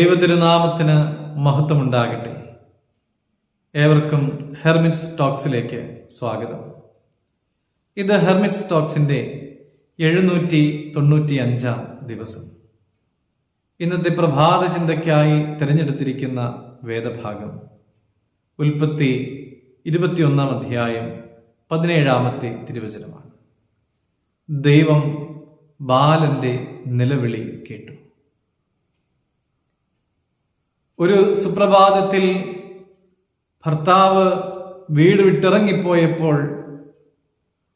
ദൈവതിരുനാമത്തിന് മഹത്വമുണ്ടാകട്ടെ. ഏവർക്കും ഹെർമിറ്റ്സ് ടോക്സിലേക്ക് സ്വാഗതം. ഇത് ഹെർമിറ്റ്സ് ടോക്സിന്റെ എഴുന്നൂറ്റി തൊണ്ണൂറ്റി അഞ്ചാം ദിവസം. ഇന്നത്തെ പ്രഭാത ചിന്തയ്ക്കായി തിരഞ്ഞെടുത്തിരിക്കുന്ന വേദഭാഗം. ഉൽപ്പത്തി ഇരുപത്തിയൊന്നാം അധ്യായം പതിനേഴാമത്തെ തിരുവചനമാണ്. ദൈവം ബാലന്റെ നിലവിളി കേട്ടു. ഒരു സുപ്രഭാതത്തിൽ ഭർത്താവ് വീട് വിട്ടിറങ്ങിപ്പോയപ്പോൾ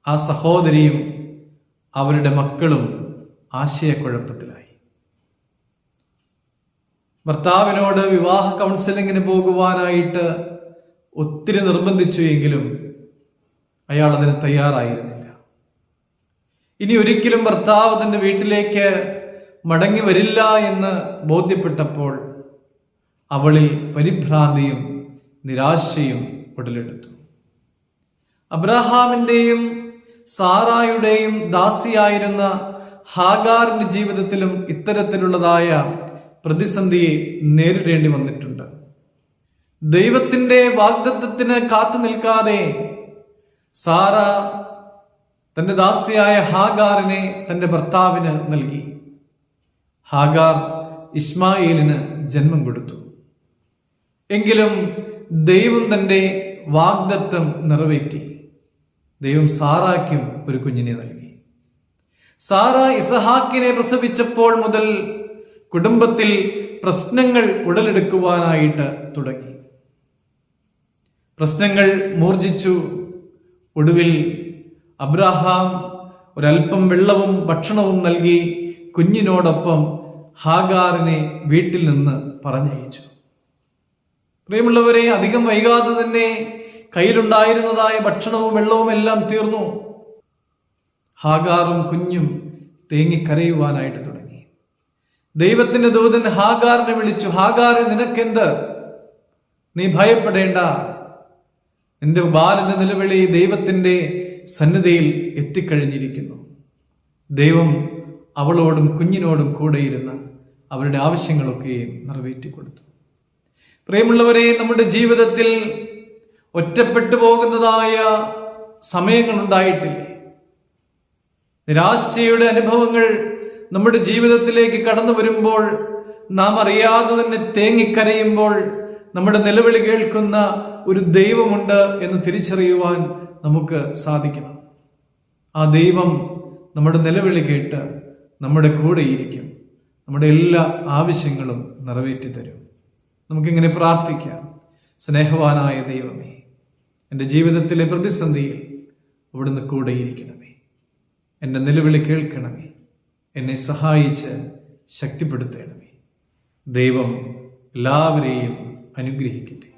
ആ സഹോദരിയും അവരുടെ മക്കളും ആശയക്കുഴപ്പത്തിലായി. ഭർത്താവിനോട് വിവാഹ കൗൺസിലിങ്ങിന് പോകുവാനായിട്ട് ഒത്തിരി നിർബന്ധിച്ചു എങ്കിലും അയാൾ അതിന് തയ്യാറായിരുന്നില്ല. ഇനി ഒരിക്കലും ഭർത്താവ് തന്റെ വീട്ടിലേക്ക് മടങ്ങി വരില്ല എന്ന് ബോധ്യപ്പെട്ടപ്പോൾ അവളിൽ പരിഭ്രാന്തിയും നിരാശയും ഉടലെടുത്തു. അബ്രഹാമിന്റെയും സാറായുടെയും ദാസിയായിരുന്ന ഹാഗാറിന്റെ ജീവിതത്തിലും ഇത്തരത്തിലുള്ളതായ പ്രതിസന്ധിയെ നേരിടേണ്ടി വന്നിട്ടുണ്ട്. ദൈവത്തിന്റെ വാഗ്ദത്വത്തിന് കാത്തു നിൽക്കാതെ സാറ തന്റെ ദാസിയായ ഹാഗാറിനെ തന്റെ ഭർത്താവിന് നൽകി. ഹാഗാർ ഇസ്മായിലിന് ജന്മം കൊടുത്തു. എങ്കിലും ദൈവം തന്റെ വാഗ്ദത്വം നിറവേറ്റി. ദൈവം സാറാക്കും ഒരു കുഞ്ഞിനെ നൽകി. സാറ ഇസഹാക്കിനെ പ്രസവിച്ചപ്പോൾ മുതൽ കുടുംബത്തിൽ പ്രശ്നങ്ങൾ ഉടലെടുക്കുവാനായിട്ട് തുടങ്ങി. പ്രശ്നങ്ങൾ മൂർജിച്ചു. ഒടുവിൽ അബ്രഹാം ഒരൽപ്പം വെള്ളവും ഭക്ഷണവും നൽകി കുഞ്ഞിനോടൊപ്പം ഹാഗാറിനെ വീട്ടിൽ നിന്ന് പറഞ്ഞയച്ചു. പ്രിയമുള്ളവരെ അധികം വൈകാതെ തന്നെ കയ്യിലുണ്ടായിരുന്നതായ ഭക്ഷണവും വെള്ളവും എല്ലാം തീർന്നു. ഹാഗാറും കുഞ്ഞും തേങ്ങിക്കരയുവാനായിട്ട് തുടങ്ങി. ദൈവത്തിന്റെ ദൂതൻ ഹാഗാറിനെ വിളിച്ചു ഹാഗാറെ നിനക്കെന്ത്? നീ ഭയപ്പെടേണ്ട. നിന്റെ ബാലന്റെ നിലവിളി ദൈവത്തിന്റെ സന്നിധിയിൽ എത്തിക്കഴിഞ്ഞിരിക്കുന്നു. ദൈവം അവളോടും കുഞ്ഞിനോടും കൂടെയിരുന്ന് അവരുടെ ആവശ്യങ്ങളൊക്കെയും നിറവേറ്റി കൊടുത്തു പ്രിയമുള്ളവരെ നമ്മുടെ ജീവിതത്തിൽ ഒറ്റപ്പെട്ടു പോകുന്നതായ സമയങ്ങൾ ഉണ്ടായിട്ടില്ലേ നിരാശയുടെ അനുഭവങ്ങൾ നമ്മുടെ ജീവിതത്തിലേക്ക് കടന്നു വരുമ്പോൾ നാം അറിയാതെ തന്നെ തേങ്ങിക്കരയുമ്പോൾ നമ്മുടെ നിലവിളി കേൾക്കുന്ന ഒരു ദൈവമുണ്ട് എന്ന് തിരിച്ചറിയുവാൻ നമുക്ക് സാധിക്കണം. ആ ദൈവം നമ്മുടെ നിലവിളി കേട്ട് നമ്മുടെ കൂടെയിരിക്കും. നമ്മുടെ എല്ലാ ആവശ്യങ്ങളും നിറവേറ്റി തരും നമുക്കിങ്ങനെ പ്രാർത്ഥിക്കാം. സ്നേഹവാനായ ദൈവമേ എന്റെ ജീവിതത്തിലെ പ്രതിസന്ധിയിൽ അവിടുന്ന് കൂടെയിരിക്കണമേ. എന്റെ നിലവിളി കേൾക്കണമേ. എന്നെ സഹായിച്ച് ശക്തിപ്പെടുത്തണമേ. ദൈവം എല്ലാവരെയും അനുഗ്രഹിക്കട്ടെ.